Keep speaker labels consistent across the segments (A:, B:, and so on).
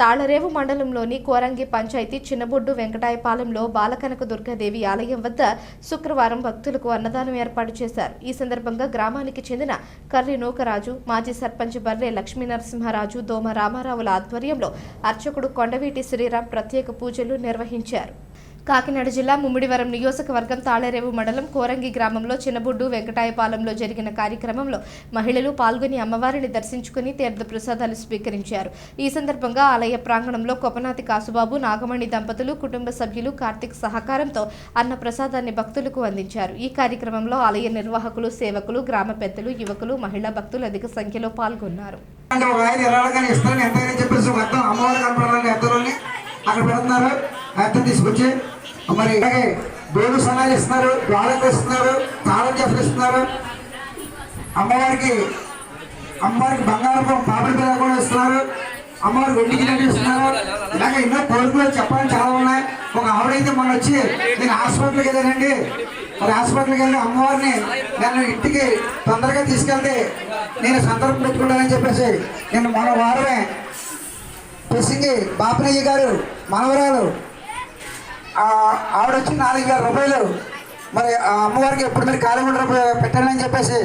A: తాళరేవు మండలంలోని కోరంగి పంచాయతీ చిన్నబొడ్డు వెంకటాయపాలెంలో బాలకనక దుర్గాదేవి ఆలయం వద్ద శుక్రవారం భక్తులకు అన్నదానం ఏర్పాటు చేశారు. ఈ సందర్భంగా గ్రామానికి చెందిన కర్రి నూకరాజు మాజీ సర్పంచ్ బర్రె లక్ష్మీనరసింహరాజు దోమ రామారావుల ఆధ్వర్యంలో అర్చకుడు కొండవీటి శ్రీరామ్ ప్రత్యేక పూజలు నిర్వహించారు. కాకినాడ జిల్లా ముమ్మిడివరం నియోజకవర్గం తాళరేవు మండలం కోరంగి గ్రామంలో చిన్నబుడ్డు వెంకటాయపాలెంలో జరిగిన కార్యక్రమంలో మహిళలు పాల్గొని అమ్మవారిని దర్శించుకుని తీర్థ ప్రసాదాలు స్వీకరించారు. ఈ సందర్భంగా ఆలయ ప్రాంగణంలో కొపనాతి కాసుబాబు నాగమణి దంపతులు కుటుంబ సభ్యులు కార్తీక్ సహకారంతో అన్న ప్రసాదాన్ని భక్తులకు అందించారు. ఈ కార్యక్రమంలో ఆలయ నిర్వాహకులు సేవకులు గ్రామ పెద్దలు యువకులు మహిళా భక్తులు అధిక సంఖ్యలో పాల్గొన్నారు.
B: అక్కడ పెడుతున్నారు అర్థం తీసుకొచ్చి మరి అలాగే దేవుడు సన్నాలు ఇస్తున్నారు ద్వారం ఇస్తున్నారు తాళం చెప్పులు ఇస్తున్నారు అమ్మవారికి అమ్మవారికి బంగారపు పాపల పిల్ల కూడా ఇస్తున్నారు. అమ్మవారు వెండి గిన్నెలు ఇస్తున్నారు. ఇలాగే ఎన్నో కోరికలు చెప్పాలని చాలా ఉన్నాయి. ఒక ఆవిడైతే మొన్న వచ్చి నేను హాస్పిటల్కి వెళ్ళానండి. మరి హాస్పిటల్కి వెళ్ళి అమ్మవారిని నన్ను ఇంటికి తొందరగా తీసుకెళ్తే నేను సందర్భం పెట్టుకుంటానని చెప్పేసి నేను మొన్న వారమే పెసింగి బాపనయ్య గారు మనవరాలు. ఆవిడొచ్చి ఆవిడ వచ్చి నాలుగు వేల రూపాయలు. మరి ఆ అమ్మవారికి ఎప్పుడు మీరు ఖాళీ ఉండరు పెట్టాలని చెప్పేసి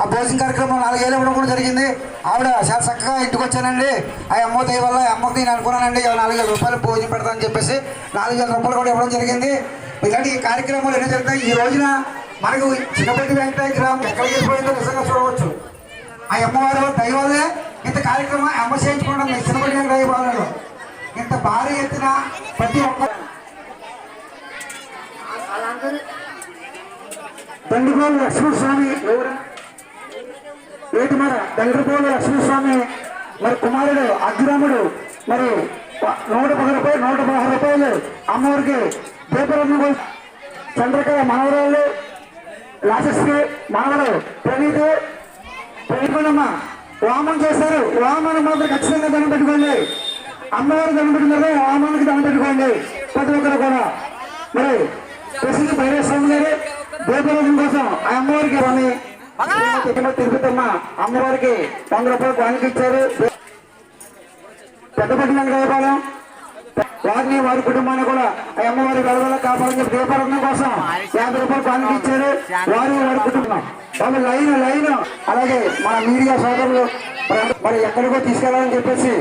B: ఆ భోజనం కార్యక్రమం నాలుగేళ్ళు ఇవ్వడం కూడా జరిగింది. ఆవిడ చాలా చక్కగా ఇంటికి వచ్చానండి. ఆ అమ్మ దయ వల్ల అమ్మకి నేను అనుకున్నానండి నాలుగు వేల రూపాయలు భోజనం పెడతానని చెప్పేసి నాలుగు వేల రూపాయలు కూడా ఇవ్వడం జరిగింది. ఇలాంటి కార్యక్రమాలు ఎన్నో జరుగుతాయి. ఈ రోజున మనకు చిన్నపల్లి వెంకటాయ గ్రామం ఎక్కడ వెళ్ళిపోయిందో నిజంగా చూడవచ్చు. ఆ అమ్మవారు దైవాలే ఇంత కార్యక్రమం అమ్మ చేయించుకోవడం సినిమా వెంకటయ్య ఇంత భారీ ఎత్తున ప్రతి ఒక్క దండుగోలు లక్ష్మీస్వామి ఎవరు? ఏటిమర దండ్రిపోలు లక్ష్మీస్వామి మరి కుమారుడు అగ్రాముడు మరి నూట పది రూపాయలు నూట పదహారు రూపాయలు అమ్మవారికి దీపరత్న కోసం చంద్రకళ మనవరాళ్ళు లాసశ్రీ మనవడు ప్రణీత్ ప్రణీతమ్మ వామం చేశారు. వామను మాత్రం ఖచ్చితంగా దండం పెట్టుకోండి. అమ్మవారు దండం పెట్టుకున్నారు వామానికి దండం పెట్టుకోండి. ప్రతి ఒక్కరు కూడా. మరి ప్రసిద్ధి భైరస్వామి గారు దీపరత్నం కోసం ఆ అమ్మవారికి అని తిరుగుతమ్మ అమ్మవారికి వంద రూపాయలు కానుక ఇచ్చారు. పెద్దపట్టిన దేవాలయం వారిని వారి కుటుంబాన్ని కూడా ఆ అమ్మవారి గడవల కాపాడని దీపారాధన కోసం యాభై రూపాయలు కానుక ఇచ్చారు. వారు వారి కుటుంబం. వాళ్ళు లైన్ లైన్. అలాగే మన మీడియా సోదరులు మరి- ఎక్కడికో తీసుకెళ్ళాలని చెప్పేసి